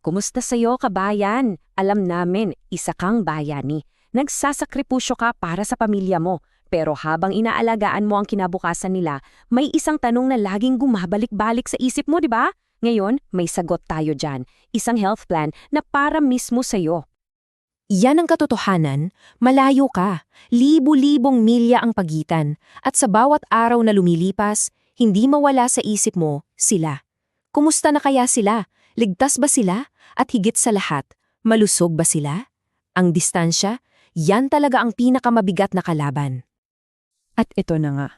Kumusta sa'yo, kabayan? Alam namin, isa kang bayani. Nagsasakripisyo ka para sa pamilya mo. Pero habang inaalagaan mo ang kinabukasan nila, may isang tanong na laging gumabalik-balik sa isip mo, di ba? Ngayon, may sagot tayo dyan. Isang health plan na para mismo sa'yo. Yan ang katotohanan, malayo ka, libu-libong milya ang pagitan, at sa bawat araw na lumilipas, hindi mawala sa isip mo, sila. Kumusta na kaya sila? Ligtas ba sila? At higit sa lahat, malusog ba sila? Ang distansya, yan talaga ang pinakamabigat na kalaban. At ito na nga.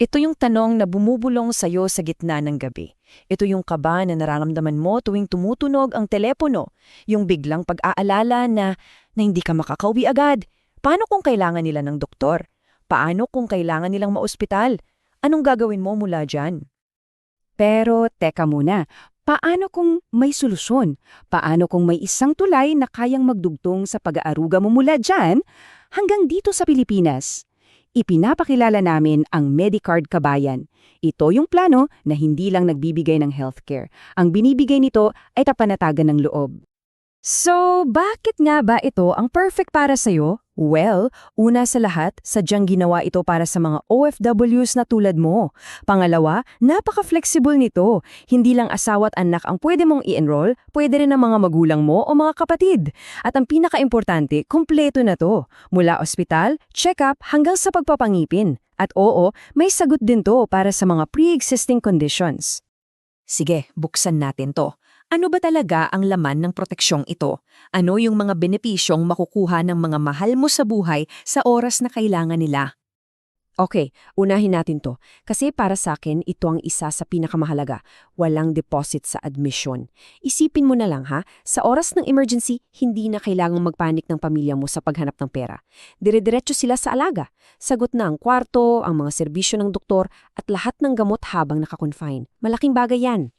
Ito yung tanong na bumubulong sa'yo sa gitna ng gabi. Ito yung kaba na nararamdaman mo tuwing tumutunog ang telepono. Yung biglang pag-aalala na, na hindi ka makakauwi agad. Paano kung kailangan nila ng doktor? Paano kung kailangan nilang maospital? Anong gagawin mo mula dyan? Pero teka muna, paano kung may solusyon? Paano kung may isang tulay na kayang magdugtong sa pag-aaruga mo mula dyan hanggang dito sa Pilipinas? Ipinapakilala namin ang Medicard Kabayan. Ito yung plano na hindi lang nagbibigay ng healthcare. Ang binibigay nito ay tapanatagan ng loob. So, bakit nga ba ito ang perfect para sa'yo? Well, una sa lahat, sadyang ginawa ito para sa mga OFWs na tulad mo. Pangalawa, napaka-flexible nito. Hindi lang asawa at anak ang pwede mong i-enroll, pwede rin ang mga magulang mo o mga kapatid. At ang pinaka-importante, kumpleto na to. Mula ospital, check-up hanggang sa pagpapangipin. At oo, may sagot din to para sa mga pre-existing conditions. Sige, buksan natin to. Ano ba talaga ang laman ng proteksyong ito? Ano yung mga benepisyong makukuha ng mga mahal mo sa buhay sa oras na kailangan nila? Okay, unahin natin to. Kasi para sa akin, ito ang isa sa pinakamahalaga. Walang deposit sa admission. Isipin mo na lang ha, sa oras ng emergency, hindi na kailangang magpanik ng pamilya mo sa paghanap ng pera. Dire-diretso sila sa alaga. Sagot na ang kwarto, ang mga serbisyo ng doktor, at lahat ng gamot habang nakakonfine. Malaking bagay yan.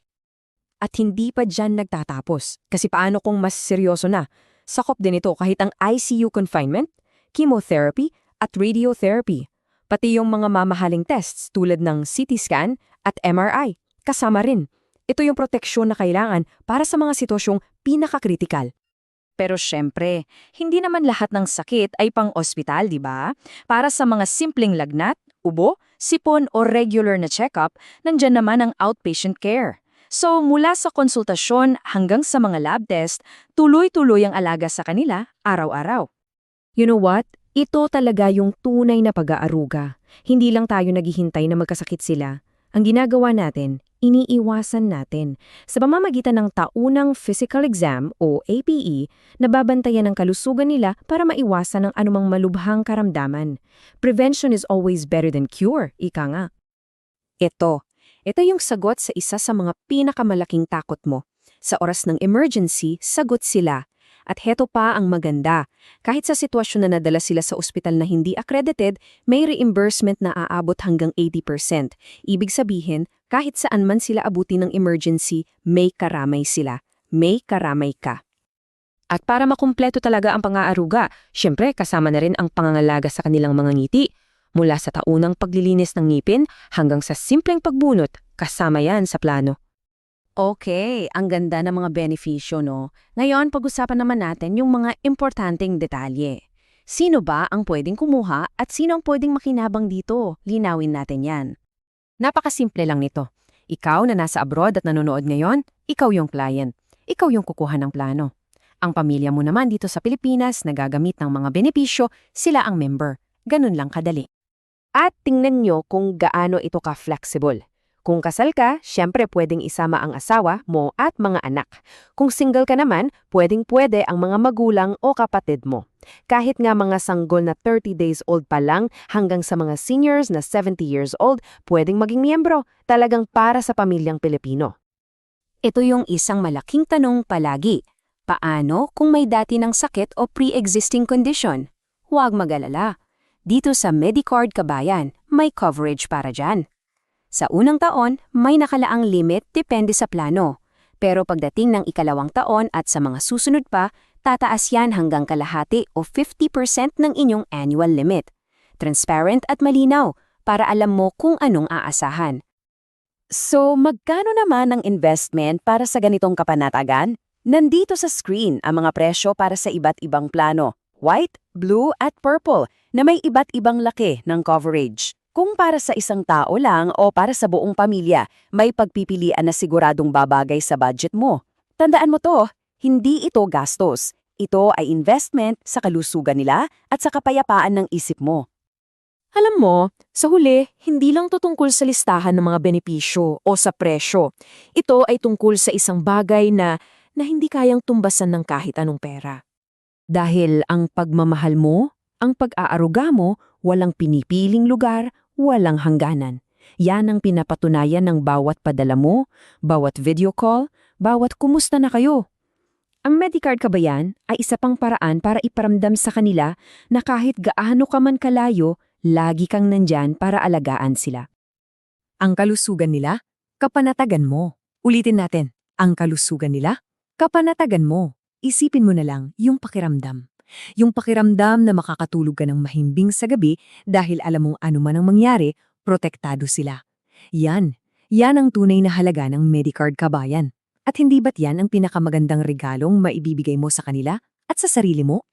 At hindi pa dyan nagtatapos. Kasi paano kung mas seryoso na? Sakop din ito kahit ang ICU confinement, chemotherapy, at radiotherapy. Pati yung mga mamahaling tests tulad ng CT scan at MRI. Kasama rin. Ito yung proteksyon na kailangan para sa mga sitwasyong pinakakritikal. Pero syempre, hindi naman lahat ng sakit ay pang-ospital, di ba? Para sa mga simpleng lagnat, ubo, sipon o regular na check-up, nandyan naman ang outpatient care. So mula sa konsultasyon hanggang sa mga lab test, tuloy-tuloy ang alaga sa kanila araw-araw. You know what? Ito talaga yung tunay na pag-aaruga. Hindi lang tayo naghihintay na magkasakit sila. Ang ginagawa natin, iniiwasan natin. Sa pamamagitan ng taunang physical exam o APE, nababantayan ang kalusugan nila para maiwasan ang anumang malubhang karamdaman. Prevention is always better than cure, ika nga. Ito, ito yung sagot sa isa sa mga pinakamalaking takot mo. Sa oras ng emergency, sagot sila. At heto pa ang maganda. Kahit sa sitwasyon na nadala sila sa ospital na hindi accredited, may reimbursement na aabot hanggang 80%. Ibig sabihin, kahit saan man sila abuti ng emergency, may karamay sila. May karamay ka. At para makumpleto talaga ang pang-aaruga, syempre kasama na rin ang pangangalaga sa kanilang mga ngiti. Mula sa taunang paglilinis ng ngipin hanggang sa simpleng pagbunot, kasama yan sa plano. Okay, ang ganda ng mga benepisyo, no? Ngayon, pag-usapan naman natin yung mga importanteng detalye. Sino ba ang pwedeng kumuha at sino ang pwedeng makinabang dito? Linawin natin yan. Napakasimple lang nito. Ikaw na nasa abroad at nanonood ngayon, ikaw yung client. Ikaw yung kukuha ng plano. Ang pamilya mo naman dito sa Pilipinas na gagamit ng mga benepisyo, sila ang member. Ganun lang kadali. At tingnan nyo kung gaano ito ka-flexible. Kung kasal ka, syempre pwedeng isama ang asawa mo at mga anak. Kung single ka naman, pwedeng-pwede ang mga magulang o kapatid mo. Kahit nga mga sanggol na 30 days old pa lang hanggang sa mga seniors na 70 years old, pwedeng maging miyembro, talagang para sa pamilyang Pilipino. Ito yung isang malaking tanong palagi. Paano kung may dati ng sakit o pre-existing condition? Huwag magalala. Dito sa Medicard Kabayan, may coverage para dyan. Sa unang taon, may nakalaang limit depende sa plano. Pero pagdating ng ikalawang taon at sa mga susunod pa, tataas yan hanggang kalahati o 50% ng inyong annual limit. Transparent at malinaw para alam mo kung anong aasahan. So, magkano naman ang investment para sa ganitong kapanatagan? Nandito sa screen ang mga presyo para sa iba't ibang plano, white, blue at purple, na may iba't ibang laki ng coverage. Kung para sa isang tao lang o para sa buong pamilya, may pagpipilian na siguradong babagay sa budget mo. Tandaan mo to, hindi ito gastos. Ito ay investment sa kalusugan nila at sa kapayapaan ng isip mo. Alam mo, sa huli, hindi lang to tungkol sa listahan ng mga benepisyo o sa presyo. Ito ay tungkol sa isang bagay na, na hindi kayang tumbasan ng kahit anong pera. Dahil ang pagmamahal mo, ang pag-aaruga mo, walang pinipiling lugar, walang hangganan. Yan ang pinapatunayan ng bawat padala mo, bawat video call, bawat kumusta na kayo. Ang Medicard ka ba yan ay isa pang paraan para iparamdam sa kanila na kahit gaano ka man kalayo, lagi kang nandyan para alagaan sila. Ang kalusugan nila, kapanatagan mo. Ulitin natin, ang kalusugan nila, kapanatagan mo. Isipin mo na lang yung pakiramdam. Yung pakiramdam na makakatulog ka ng mahimbing sa gabi dahil alam mong ano man ang mangyari, protektado sila. Yan, yan ang tunay na halaga ng Medicard kabayan. At hindi ba't yan ang pinakamagandang regalong maibibigay mo sa kanila at sa sarili mo?